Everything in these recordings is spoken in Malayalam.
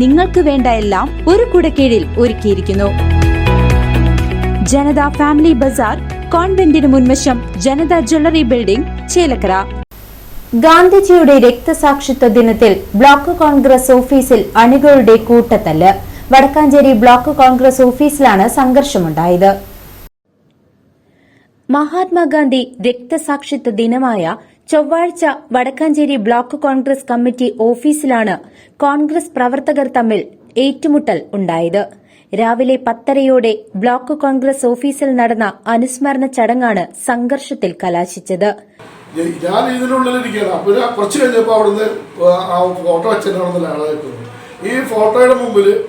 നിങ്ങൾക്ക് വേണ്ട എല്ലാം ഒരു കുടക്കീഴിൽ ഒരുക്കിയിരിക്കുന്നു. ജനത ഫാമിലി ബസാർ കോൺവെന്റിന് മുൻവശം ജനത ജ്വല്ലറി ബിൽഡിംഗ് ചേലക്കര. ഗാന്ധിജിയുടെ രക്തസാക്ഷിത്വ ദിനത്തിൽ ബ്ലോക്ക് കോൺഗ്രസ് ഓഫീസിൽ അണികളുടെ കൂട്ടത്തല്ല്. വടക്കാഞ്ചേരി ബ്ലോക്ക് കോൺഗ്രസ് ഓഫീസിലാണ് സംഘർഷമുണ്ടായത്. മഹാത്മാഗാന്ധി രക്തസാക്ഷിത്വ ദിനമായ ചൊവ്വാഴ്ച വടക്കാഞ്ചേരി ബ്ലോക്ക് കോൺഗ്രസ് കമ്മിറ്റി ഓഫീസിലാണ് കോൺഗ്രസ് പ്രവർത്തകർ തമ്മിൽ ഏറ്റുമുട്ടൽ ഉണ്ടായത്. രാവിലെ പത്തരയോടെ ബ്ലോക്ക് കോൺഗ്രസ് ഓഫീസിൽ നടന്ന അനുസ്മരണ ചടങ്ങാണ് സംഘർഷത്തിൽ കലാശിച്ചത്. ഞാൻ- ഇതിനുള്ളിലിരിക്കുകയാണ്. അപ്പൊ കുറച്ച് കഴിഞ്ഞപ്പോൾ അവിടുന്ന് ഫോട്ടോ അച്ഛൻ ഈ ഫോട്ടോയുടെ മുമ്പിൽ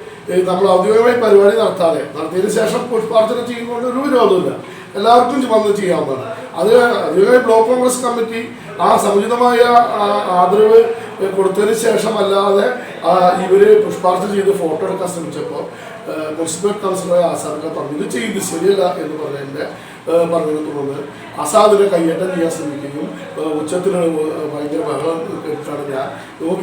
നമ്മൾ ഔദ്യോഗികമായി പരിപാടി നടത്താതെ നടത്തിയതിന് ശേഷം പുഷ്പാർച്ചന ചെയ്യുന്നതുകൊണ്ട് ഒരു വിരോധമില്ല. എല്ലാവർക്കും വന്ന് ചെയ്യാവുന്നതാണ് അത് ഔദ്യോഗികമായി ബ്ലോക്ക് കോൺഗ്രസ് കമ്മിറ്റി ആ സമുചിതമായ ആദരവ് കൊടുത്തതിന് ശേഷം അല്ലാതെ ഇവർ പുഷ്പാർച്ചന ചെയ്ത് ഫോട്ടോ എടുക്കാൻ ശ്രമിച്ചപ്പോൾ മുനിസിപ്പൽ കൗൺസിലറായ ആസാദൊക്കെ പറഞ്ഞു ഇത് ചെയ്ത് ശരിയല്ല എന്ന് പറഞ്ഞതിന്റെ പറഞ്ഞതിനെ തുടർന്ന് ആസാദിനെ കയ്യേറ്റം ചെയ്യാൻ ശ്രമിക്കുകയും ഉച്ചത്തിന് ഭയങ്കര ബഹളം കേട്ടിട്ടാണ് ഞാൻ.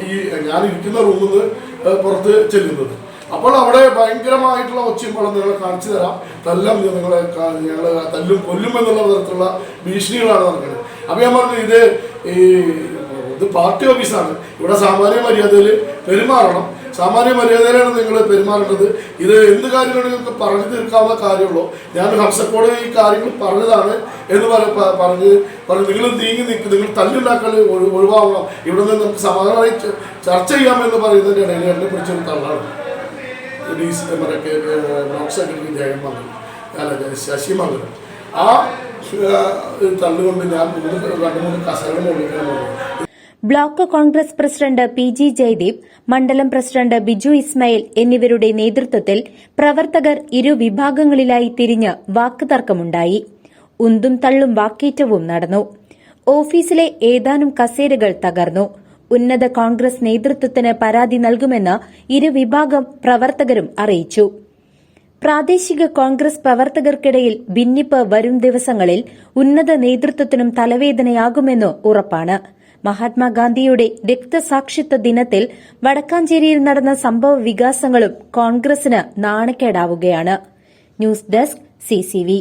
ഈ ഞാൻ ഇരിക്കുന്ന റൂമിൽ നിന്ന് പുറത്ത് ചെല്ലുന്നത്. അപ്പോൾ അവിടെ ഭയങ്കരമായിട്ടുള്ള ഒച്ചയും വളം നിങ്ങളെ കാണിച്ചു തരാം. തല്ലം നിങ്ങളെ ഞങ്ങൾ തല്ലും കൊല്ലും എന്നുള്ള തരത്തിലുള്ള ഭീഷണികളാണ് നടക്കുന്നത്. അപ്പോൾ ഞാൻ പറഞ്ഞു ഇത് ഈ ഇത് പാർട്ടി ഓഫീസാണ്. ഇവിടെ സാമാന്യ മര്യാദയിൽ പെരുമാറണം. സാമാന്യ മര്യാദയിലാണ് നിങ്ങൾ പെരുമാറേണ്ടത്. ഇത് എന്ത് കാര്യമാണ് നിങ്ങൾക്ക് പറഞ്ഞു തീർക്കാവുന്ന കാര്യമുള്ളൂ. ഞാൻ ഹംസക്കോട് ഈ കാര്യങ്ങൾ പറഞ്ഞതാണ് എന്ന് പറ പറഞ്ഞ് പറഞ്ഞു നിങ്ങൾ നീങ്ങി നിൽക്കും നിങ്ങൾ തല്ലുണ്ടാക്കൽ ഒഴി- ഒഴിവാകണം. ഇവിടെ നിന്ന് നമുക്ക് സമാധാനമായി ചർച്ച ചെയ്യാമെന്ന് പറയുന്നതിന്റെ ഇടയിൽ എന്നെ പിടിച്ചൊരു തള്ളാണ്. ഡി സി മറ്റേ ബ്ലോക്ക് സെക്രട്ടറി ജയമന്ത്രി ശശിമംഗലം ആ തള്ളുകൊണ്ട് ഞാൻ രണ്ട് മൂന്ന് കസേര ഒഴിക്കണമെന്ന് block Congress president P G Jayadeep മണ്ഡലം പ്രസിഡന്റ് ബിജു ഇസ്മായിൽ എന്നിവരുടെ നേതൃത്വത്തിൽ പ്രവർത്തകർ ഇരു വിഭാഗങ്ങളിലായി തിരിഞ്ഞ് വാക്കുതർക്കമുണ്ടായി. ഉന്തും തള്ളും വാക്കേറ്റവും നടന്നു. ഓഫീസിലെ ഏതാനും കസേരകൾ തകർന്നു. ഉന്നത കോൺഗ്രസ് നേതൃത്വത്തിന് പരാതി നൽകുമെന്ന് ഇരുവിഭാഗം പ്രവർത്തകരും അറിയിച്ചു. പ്രാദേശിക കോൺഗ്രസ് പ്രവർത്തകർക്കിടയിൽ ഭിന്നിപ്പ് വരും ദിവസങ്ങളിൽ ഉന്നത നേതൃത്വത്തിനും തലവേദനയാകുമെന്ന് ഉറപ്പാണ്. മഹാത്മാഗാന്ധിയുടെ രക്തസാക്ഷിത്വ ദിനത്തിൽ വടക്കാഞ്ചേരിയിൽ നടന്ന സംഭവ വികാസങ്ങളും കോൺഗ്രസിന് നാണക്കേടാവുകയാണ്. News desk CCV